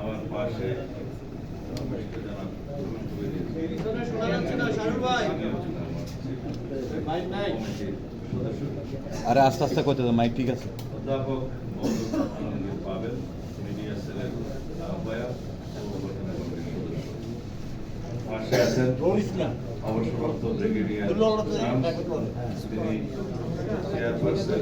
আমার পাশে শোনা যাচ্ছে না, শাহরুখ ভাই। আরে আস্তে আস্তে করতে তো মাইক ঠিক আছে অধ্যাপক মওদুদ আলমগীর পাবেল মিডিয়া সেলের আহ্বায়ক সংগঠনের কমিটির সদস্য পাশে আছেন অবসরপ্রাপ্ত ব্রিগেডিয়ার শামস, তিনি চেয়ারপারসন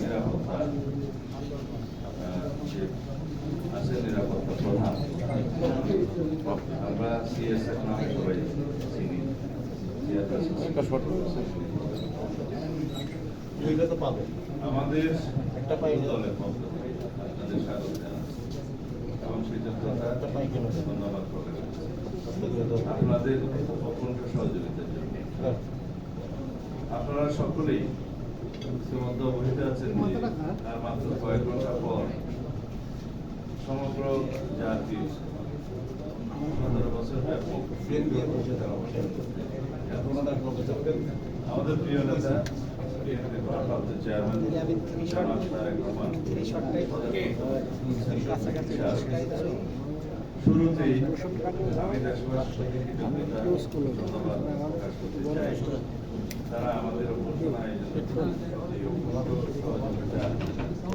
নিরাপত্তা আহ, যে আছেন নিরাপত্তা প্রধান আমরা সিএসএফ নামে সবাই চিনি আমাদের একটা পাই। দলের পক্ষ স্বাগত এবং ধন্যবাদ আপনাদের অত্যন্ত সহযোগিতার জন্য আপনারা সকলেই ইতিমধ্যে অবহিত আছেন যে আর মাত্র কয়েক ঘণ্টা পর সমগ্র জাতির সতেরো বছর ব্যাপক আমাদের প্রিয় নেতা বিএনপির ভারপ্রাপ্ত চেয়ারম্যান জনাব তারেক রহমান শুরুতেই আমি তারা আমাদের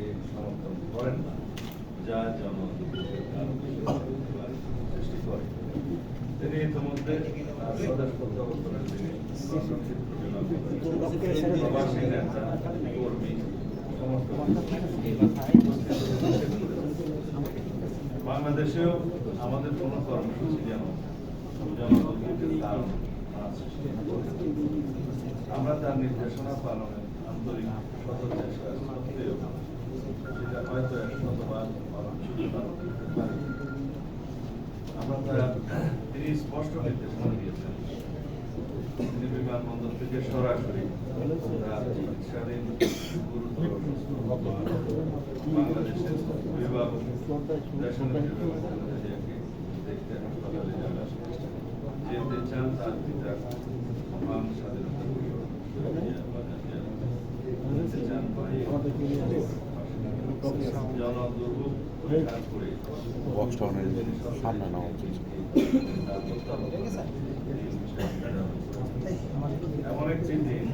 কর্মসূচিকে সমর্থন করেন না, যা কারণ সৃষ্টি করে তিনি ইতিমধ্যে নেতা কর্মী বাংলাদেশেও আমাদের কোনো কর্মসূচি যেন আমরা তার নির্দেশনা পালনে আন্তরিক সত্ত্বেও সেটা হয়তো শতবার আমরা তার তিনি স্পষ্ট নির্দেশনা দিয়েছেন তিনি বিমানবন্দর থেকে সরাসরি চিকিৎসাধীন গুরুতর বাংলাদেশের জিয়াকে দেখতে হাসপাতালে যাবেন যেতে চান তার পিতা মহান স্বাধীনতা যেতে চান ভাই জনদুর্ভোগ পরিহার করে বক্স টাউনের সামনে নেওয়া উচিত এমন একটি দিন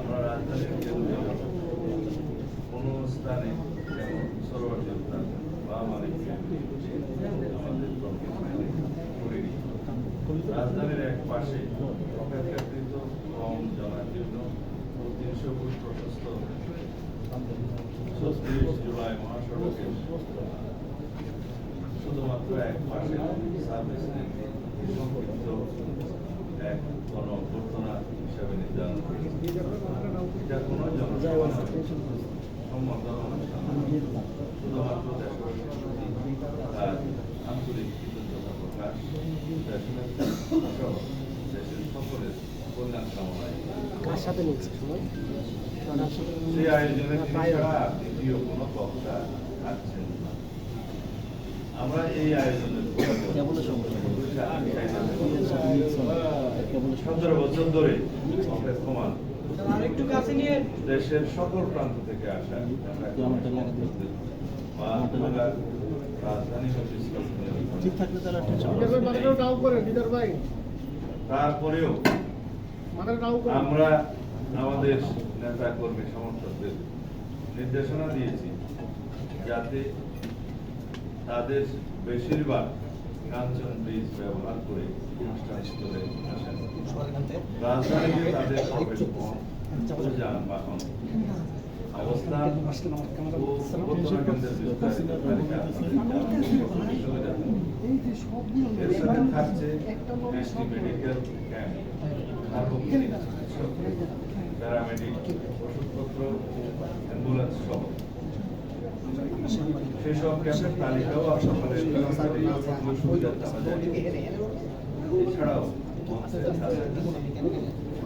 আমরা রাজধানীর কোনো স্থানে উদ্যান বা মানিকপুর আমাদের রাজধানীর এক পাশে অপেক্ষাকৃত কম জনাকীর্ণ ও তিনশো ফুট প্রশস্ত জুলাই মহাসড়কের শুধুমাত্র এক পাশে সার্ভিস এক গণ অভ্যর্থনা হিসাবে নির্ধারণ এটা কোনো জনসাধারণ সম্বন্ধ অনুষ্ঠান নয়। শুধুমাত্র দেশবাসীর প্রতি তার আন্তরিক কৃতজ্ঞতা প্রকাশ দেশের সকলের কল্যাণ কামনায় সাথে নিচ্ছে সময় সেই আয়োজনে তিনি ছাড়া আর দ্বিতীয় কোনো বক্তা থাকছেন না। আমরা এই আয়োজনের সতেরো বছর ধরে অপেক্ষমান দেশের সকল প্রান্ত থেকে আসা তারপরেও আমরা আমাদের নেতা কর্মী সমর্থকদের নির্দেশনা দিয়েছি যাতে তাদের বেশিরভাগ কাঞ্চন ব্রিজ ব্যবহার করে রাজধানীতে তাদের প্রবেশ প্যারামেডিক ওষুধপত্র অ্যাম্বুলেন্স সহ সেসব ক্যাম্পের তালিকাও যায় এছাড়াও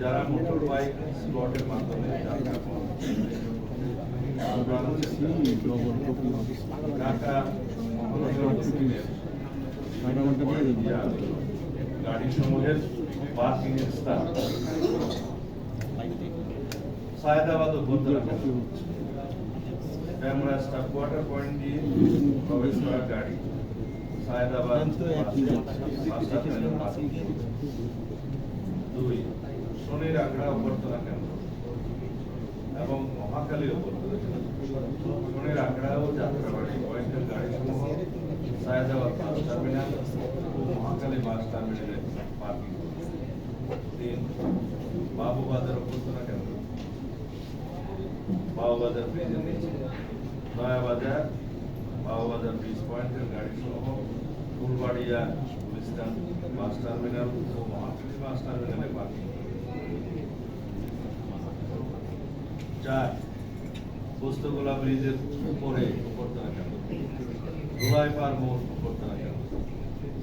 যারা মোটর বাইক স্লটের মাধ্যমে। ঢাকা গাড়ি সমূহের পার্কিং স্থান সায়দাবাদ ও ক্যামেরা স্টাফ কোয়ার্টার পয়েন্ট দিয়ে প্রবেশ করা গাড়ি সায়দাবাদ দুই, শনির আগ্রা অভ্যর্থনা কেন্দ্র এবং মহাকালী অভ্যর্থনা শনির আগ্রা ও যাত্রাবাড়ি পয়েন্টের গাড়ি সমূহ সায়দাবাদ বাস টার্মিনাল ও মহাকালী বাস টার্মিনালে পার্কিং তিন, বাবুবাজার অভ্যর্থনা কেন্দ্র বাবুবাজার ব্রিজের নিচে। নয়াবাজার, বাবুবাজার ব্রিজ পয়েন্টের গাড়ি সমূহ ফুলবাড়িয়া বাস টার্মিনাল ও মহাকালী বাস টার্মিনালে পার্কিং চার পোস্তগোলা ব্রিজের উপরে উপরতলা কেন্দ্র ধুলাই উপরতলা কেন্দ্র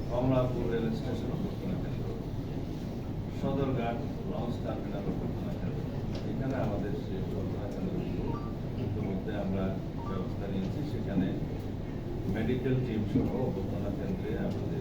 কমলাপুর রেল স্টেশন উপরতলা কেন্দ্র সদরঘাট লঞ্চ টার্মিনাল উপরতলা কেন্দ্র এখানে আমাদের সেই উপরতলা কেন্দ্রগুলো ইতিমধ্যে আমরা ব্যবস্থা নিয়েছি, সেখানে মেডিকেল টিম সহ উপরতলা কেন্দ্রে আমাদের যা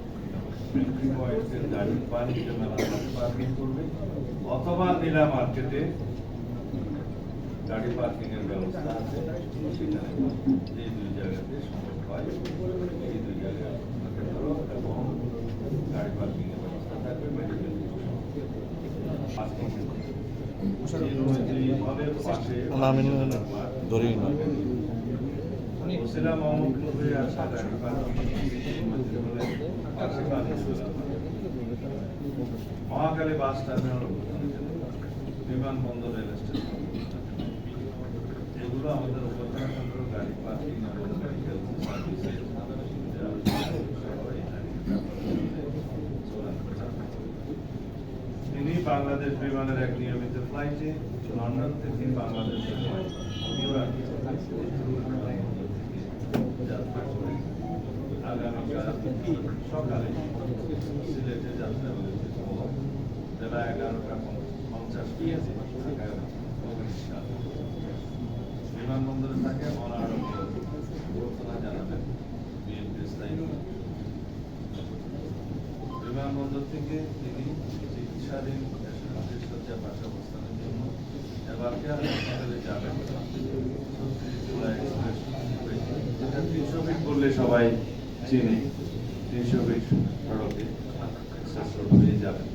এন্ট্রি পয়েন্টের গাড়ি বাণিজ্য মেলা পার্কিং করবে অথবা নীলা মার্কেটে গাড়ি পার্কিং এর ব্যবস্থা আছে সেখানে যে দুই জায়গাতে সম্ভব হয়। এই দুই জায়গায় এবং গাড়ি পার্কিং এর ব্যবস্থা থাকবে মেডিকেল ধরেই না। ওসিলা মোহাম্মদপুরে আসা গাড়ি পার্কিং পাশে পার্কিং মহাকালী বাস টার্মিনাল বিমানবন্দর রেল স্টেশন। এগুলো আমাদের উপজেলা কেন্দ্র গাড়ি পার্কিং তিনি বাংলাদেশ বিমানের এক নিয়মিত ফ্লাইটে লন্ডন থেকে বাংলাদেশের যাত্রা আগামীকাল সকালে সিলেটে যাত্রা করেছে বেলা এগারোটা পঞ্চাশ। বিমানবন্দরে থাকে ঘোষণা জানাবেন বিএনপি বিমানবন্দর থেকে তিনি চিকিৎসাধীন শয্যা পাশে অবস্থানের জন্য এবার হাসপাতালে যাবেন ছত্রিশ জুলাই তিনশো বললে সবাই চিনি তিনশো ফিট সড়কে হয়ে যাবেন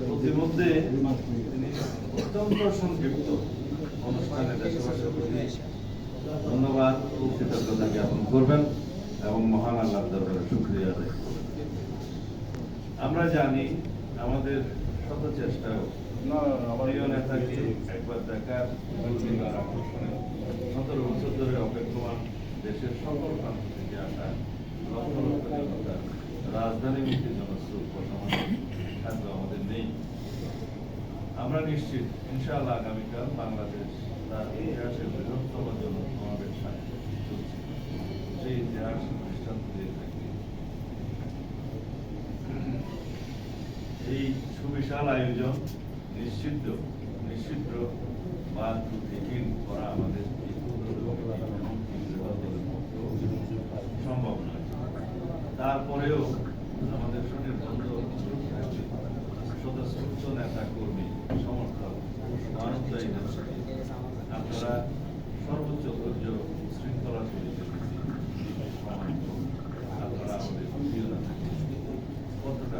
প্রতিমধ্যে তিনি অত্যন্ত সংক্ষিপ্ত অনুষ্ঠানে দেশবাসীর প্রতি ধন্যবাদ ও কৃতজ্ঞতা জ্ঞাপন করবেন এবং মহান আল্লাহর দরবারে শুক্রিয়া আদায় করবেন। আমরা জানি আমাদের শত চেষ্টাও প্রিয় নেতাকে একবার দেখার দুর্দিনবার আকর্ষণে সতেরো বছর ধরে অপেক্ষমান দেশের সকল প্রান্ত থেকে আসা লক্ষ লক্ষ জনতা জন্য আমাদের নেই। আমরা নিশ্চিত আগামীকাল বাংলাদেশ তার ইতিহাসের বৃহত্তম চলছে। সেই ইতিহাস দৃষ্টান্ত দিয়ে থাকি এই সুবিশাল আয়োজন নিশ্চিত নিশ্চিত বা করা আমাদের সম্ভব নয়। তারপরেও আমাদের সুনির্বন্ধ স্বতঃস্ফূর্ত নেতা কর্মী সমর্থক আপনারা সর্বোচ্চ ধৈর্য শৃঙ্খলা চরিত্র আপনারা আমাদের কতটা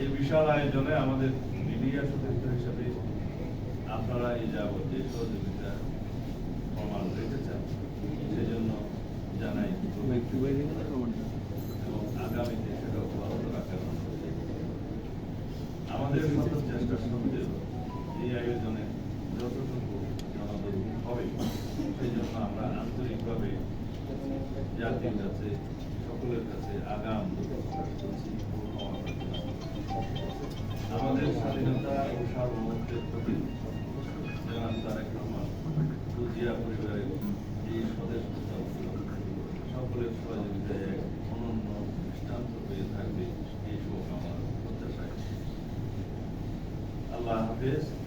এই বিশাল আয়োজনে আমাদের মিডিয়া সদস্য হিসেবে আপনারা এই যাবত যে সহযোগিতা আমাদের চেষ্টা সত্ত্বেও এই আয়োজনে যতটুকু জনগণ হবে সেই জন্য আমরা আন্তরিকভাবে জাতির কাছে সকলের কাছে আগাম। আমাদের স্বাধীনতা ও সার্বভৌমত্বের প্রতি জনাব পরিবারের এই স্বদেশ সকলের সহযোগিতায় এক অনন্য দৃষ্টান্ত হয়ে থাকবে এই শুভকামনা প্রত্যাশায় আল্লাহ হাফেজ বাংলাদেশ জিন্দাবাদ